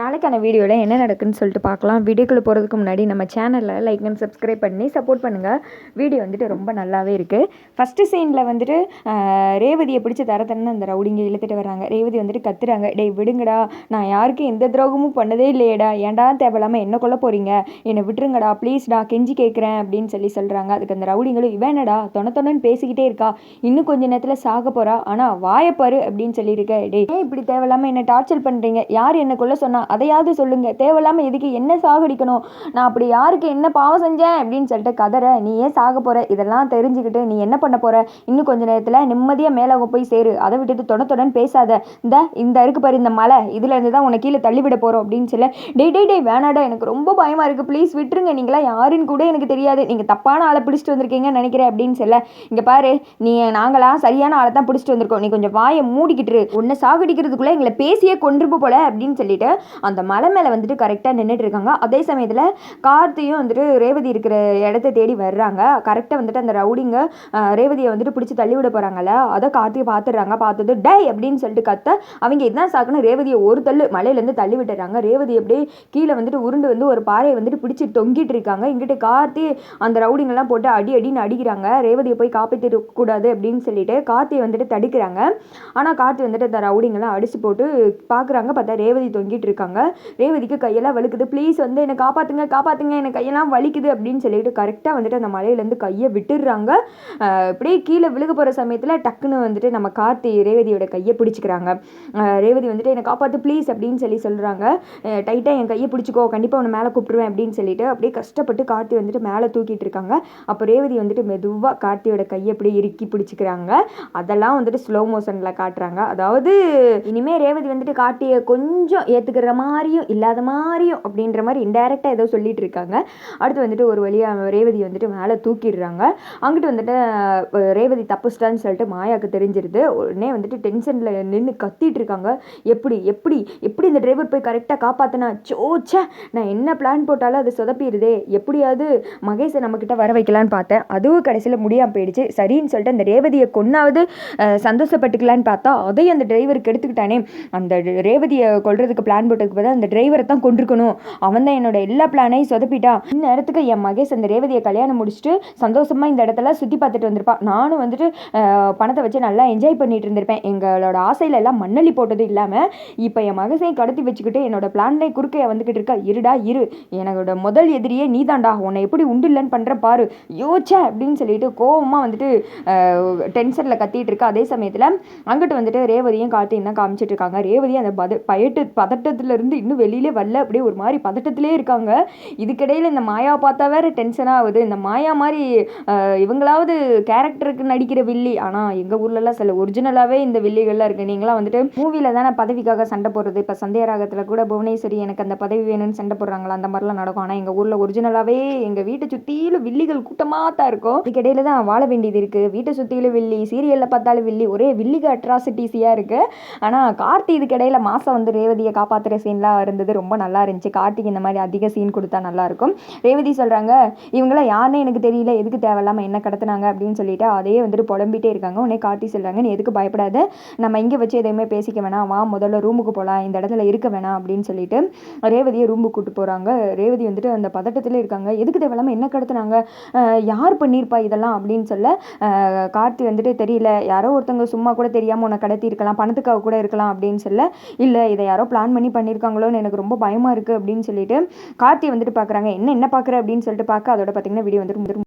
நாளைக்கான வீடியோவில் என்ன நடக்குன்னு சொல்லிட்டு பார்க்கலாம். வீடியோக்குள்ளே போகிறதுக்கு முன்னாடி நம்ம சேனலில் லைக் அண்ட் சப்ஸ்கிரைப் பண்ணி சப்போர்ட் பண்ணுங்கள் வீடியோ வந்துட்டு ரொம்ப நல்லாவே இருக்குது ஃபஸ்ட்டு சீனில் வந்துட்டு ரேவதியை பிடிச்சி தர தரன்னு அந்த ரவுடிங்க இழுத்துட்டு வராங்க ரேவதி வந்துட்டு கத்துறாங்க டேய் விடுங்கடா. நான் யாருக்கும் எந்த துரோகமும் பண்ணதே இல்லையடா. ஏன்டா தேவையில்லாமல் என்ன கொல்ல போகிறீங்க என்னை விட்டுருங்கடா. ப்ளீஸ்டா கெஞ்சி கேட்குறேன் அப்படின்னு சொல்லி சொல்கிறாங்க அதுக்கு அந்த ரவுடிங்களும் இவனடா தொண தொணன்னு பேசிக்கிட்டே இருக்கா. இன்னும் கொஞ்ச நேரத்தில் சாக போகிறா ஆனால் வாயப்பாரு அப்படின்னு சொல்லியிருக்க. டேய் ஏன் இப்படி தேவையில்லாமல் என்ன டார்ச்சர் பண்ணுறீங்க யார் என்ன கொல்ல சொன்னா? அதையாவது சொல்லுங்க. தேவையில்லாமல் எதுக்கு என்ன சாகடிக்கணும்? நான் அப்படி யாருக்கு என்ன பாவம் செஞ்சேன்? அப்படின்னு சொல்லிட்டு கதற நீ ஏன் சாக போற? இதெல்லாம் தெரிஞ்சுக்கிட்டு நீ என்ன பண்ண போற? இன்னும் கொஞ்ச நேரத்தில் நிம்மதியாக மேலே போய் சேரு. அதை விட்டுட்டு தொட தொடன்னு பேசாத. இந்த இந்த இருக்கு பாரு இந்த மலை. இதுல இருந்து தான் உன்னை கீழே தள்ளிவிட போகிறோம் போறோம். அப்படின்னு சொல்ல டே டே டே வேணாடா எனக்கு ரொம்ப பயமா இருக்கு. ப்ளீஸ் விட்டுருங்க. நீங்களா யாருன்னு கூட எனக்கு தெரியாது. நீங்க தப்பான ஆளை பிடிச்சிட்டு வந்திருக்கீங்கன்னு நினைக்கிறேன். அப்படின்னு சொல்ல இங்க பாரு. நீ நாங்களா சரியான ஆளை தான் பிடிச்சிட்டு வந்திருக்கோம். நீ கொஞ்சம் வாயை மூடிக்கிட்டு உன்னை சாகடிக்கிறதுக்குள்ள எங்களை பேசியே கொண்டிருப்ப போல. அப்படின்னு சொல்லிட்டு அந்த மலை மேலே வந்துட்டு கரெக்டாக நின்றுட்டு இருக்காங்க அதே சமயத்தில் கார்த்தியும் வந்துட்டு ரேவதி இருக்கிற இடத்த தேடி வர்றாங்க. கரெக்டாக வந்துட்டு அந்த ரவுடிங்க ரேவதியை வந்துட்டு பிடிச்சி தள்ளி விட போகிறாங்கல்ல அதை கார்த்தியை பார்த்துடுறாங்க பார்த்தது டை அப்படின்னு சொல்லிட்டு கத்த அவங்க இதுதான் சாக்குன்னு ரேவதியை ஒரு தள்ளு மலையிலேருந்து தள்ளி விட்டுறாங்க. ரேவதி அப்படியே கீழே வந்துட்டு உருண்டு வந்து ஒரு பாறையை வந்துட்டு பிடிச்சி தொங்கிட்டு இருக்காங்க இங்கிட்டு கார்த்தி அந்த ரவுடிங்கெல்லாம் போட்டு அடி அடின்னு அடிக்கிறாங்க. ரேவதியை போய் காப்பாற்றிட்டு கூடாது அப்படின்னு சொல்லிட்டு கார்த்தியை வந்துட்டு தடுக்கிறாங்க. ஆனால் கார்த்தி வந்துட்டு அந்த ரவுடிங்கெல்லாம் அடிச்சு போட்டு பார்க்குறாங்க பார்த்தா ரேவதி தொங்கிட்டு இருக்காங்க ரேவதிக்கு கையெல்லாம் வலிக்குது. ப்ளீஸ் வந்து என்னை காப்பாற்றுங்க காப்பாற்றுங்க எனக்கு கையெல்லாம் வலிக்குது அப்படின்னு சொல்லிட்டு கரெக்டாக வந்துட்டு அந்த மலையிலேருந்து கையை விட்டுடுறாங்க. அப்படியே கீழே விழுக போகிற சமயத்தில் டக்குன்னு வந்துட்டு நம்ம கார்த்தி ரேவதியோட கையை பிடிச்சிக்கிறாங்க. ரேவதி வந்துட்டு என்னை காப்பாற்று ப்ளீஸ் அப்படின்னு சொல்லி சொல்கிறாங்க டைட்டாக என் கையை பிடிச்சிக்கோ கண்டிப்பாக உன்னை மேலே கூப்பிடுவேன் அப்படின்னு சொல்லிட்டு அப்படியே கஷ்டப்பட்டு கார்த்தி வந்துட்டு மேலே தூக்கிட்டு இருக்காங்க அப்போ ரேவதி வந்துட்டு மெதுவாக கார்த்தியோட கையை அப்படியே இறுக்கி பிடிச்சிக்கிறாங்க. அதெல்லாம் வந்துட்டு ஸ்லோ மோஷனில் காட்டுறாங்க. அதாவது இனிமேல் ரேவதி வந்துட்டு கார்த்தியை கொஞ்சம் ஏற்றுக்கிற மாதிரியும் இல்லாத மாதிரியும் அப்படின்ற மாதிரி இன்டைரக்டாக ஏதோ சொல்லிட்டு இருக்காங்க. அடுத்து வந்துட்டு ஒரு வழியாக ரேவதி வந்துட்டு மேலே தூக்கிடுறாங்க. அங்கிட்டு வந்துட்டு ரேவதி தப்புச்சிட்டான்னு சொல்லிட்டு மாயாவுக்கு தெரிஞ்சிருது. உடனே வந்துட்டு டென்ஷனில் நின்று கத்திட்டு இருக்காங்க. எப்படி எப்படி எப்படி இந்த டிரைவர் போய் கரெக்டாக காப்பாற்றினா சோச்சே நான் என்ன பிளான் போட்டாலும் அது சொதப்பிடுதே. எப்படியாவது மகேஷை நம்மக்கிட்ட வர வைக்கலான்னு பார்த்தேன். அதுவும் கடைசியில் முடியாமல் போயிடுச்சு. சரின்னு சொல்லிட்டு அந்த ரேவதியை கொன்னாவது சந்தோஷப்பட்டுக்கலான்னு பார்த்தா அதையும் அந்த டிரைவருக்கு எடுத்துக்கிட்டானே அந்த ரேவதியை கொள்றதுக்கு பிளான் போட்டதுக்கு பதிலா அந்த டிரைவரை தான் கொண்டிருக்கணும் அவன் தான் என்னோட எல்லா பிளானையும் சொதப்பிட்டான் இந்நேரத்துக்கு என் மகேஷ் அந்த ரேவதியை கல்யாணம் முடிச்சுட்டு சந்தோஷமாக இந்த இடத்துல சுற்றி பார்த்துட்டு வந்திருப்பான் நானும் வந்துட்டு பணத்தை வச்சு நல்லா என்ஜாய் பண்ணிட்டு இருந்திருப்பேன். எங்களோட ஆசையில எல்லாம் மண்ணள்ளி போட்டது இல்லாமல் இப்போ என் மகசையும் கடத்தி வச்சுக்கிட்டு என்னோட பிளான்லேயே குறுக்கைய வந்துக்கிட்டு இருக்கா. இருடா இரு. என்னோட முதல் எதிரியே நீதான்டா. உன்னை எப்படி உண்டு இல்லைன்னு பண்ணுற பாரு. யோச்சே! அப்படின்னு சொல்லிட்டு கோவமாக வந்துட்டு டென்ஷனில் கத்திட்டு இருக்கா. அதே சமயத்தில் அங்கிட்டு வந்துட்டு ரேவதியும் கார்த்தியும் தான் காமிச்சிட்டு இருக்காங்க. ரேவதி அந்த பத பயட்டு பதட்டத்தில் இருந்து இன்னும் வெளியிலே வரல. அப்படியே ஒரு மாதிரி பதட்டத்திலே இருக்காங்க. இதுக்கிடையில் இந்த மாயா பார்த்தா வேற டென்ஷன் ஆகுது. இந்த மாயா மாதிரி இவங்களாவது கேரக்டருக்கு நடிக்கிற வில்லி. ஆனால் எங்கள் ஊர்லலாம் சில ஒரிஜினலாகவே இந்த வில்லிகள்லாம் இருக்குது நீங்களாம் வந்துட்டு மூவியில் தானே பதவிக்காக சண்டை போடுறது. இப்போ சந்தேகராகத்தில் கூட புவனேஸ்வரி எனக்கு அந்த பதவி வேணும்னு சண்டை போடுறாங்களா? அந்த மாதிரிலாம் நடக்கும். ஆனால் எங்கள் ஊரில் ஒரிஜினலாகவே எங்கள் வீட்டை சுற்றிலும் வில்லிகள் கூட்டமாக தான் இருக்கும். இதுக்கிடையில தான் வாழ வேண்டியது இருக்குது வீட்டை சுற்றிலும் வில்லி சீரியலில் பார்த்தாலும் வில்லி. ஒரே வில்லிக அட்ராசிட்டிஸியாக இருக்குது ஆனால் கார்த்தி இதுக்கிடையில் மாதம் வந்து ரேவதியை காப்பாற்றுற சீன்லாம் இருந்தது. ரொம்ப நல்லா இருந்துச்சு. கார்த்திக் இந்த மாதிரி அதிக சீன் கொடுத்தா நல்லாயிருக்கும் ரேவதி சொல்கிறாங்க இவங்களாம் யாருன்னு எனக்கு தெரியல. எதுக்கு தேவையில்லாமல் என்ன கடத்துனாங்க? அப்படின்னு சொல்லிட்டு அதையே வந்துட்டு புலம்பிட்டே இருக்காங்க. உடனே கார்த்தி சொல்கிறாங்க நீ எதுக்கு பயப்படாத. நம்ம இங்கே வச்சு எதையுமே பேசிக்க வேணாம். வா முதல்ல ரூமுக்கு போகலாம் இந்த இடத்துல இருக்க வேணாம். அப்படின்னு சொல்லிட்டு ரேவதியை ரூமுக்கு கூட்டு போகிறாங்க ரேவதி வந்துட்டு அந்த பதட்டத்திலே இருக்காங்க. எதுக்கு தேவையில்லாமல் என்ன கடத்துனாங்க? யார் பண்ணியிருப்பா இதெல்லாம்? அப்படின்னு சொல்ல கார்த்தி வந்துட்டு தெரியல. யாரோ ஒருத்தவங்க சும்மா கூட தெரியாமல் உன்னை கடத்தி இருக்கலாம் பணத்துக்காக கூட இருக்கலாம். அப்படின்னு சொல்ல இல்லை இதை யாரோ பிளான் பண்ணி பண்ணியிருக்காங்களோன்னு எனக்கு ரொம்ப பயமாக இருக்குது அப்படின்னு சொல்லிட்டு கார்த்தி வந்துட்டு பார்க்குறாங்க என்ன என்ன பார்க்குற அப்படின்னு சொல்லிட்டு பார்க்க அதோட பார்த்தீங்கன்னா வீடியோ வந்துட்டு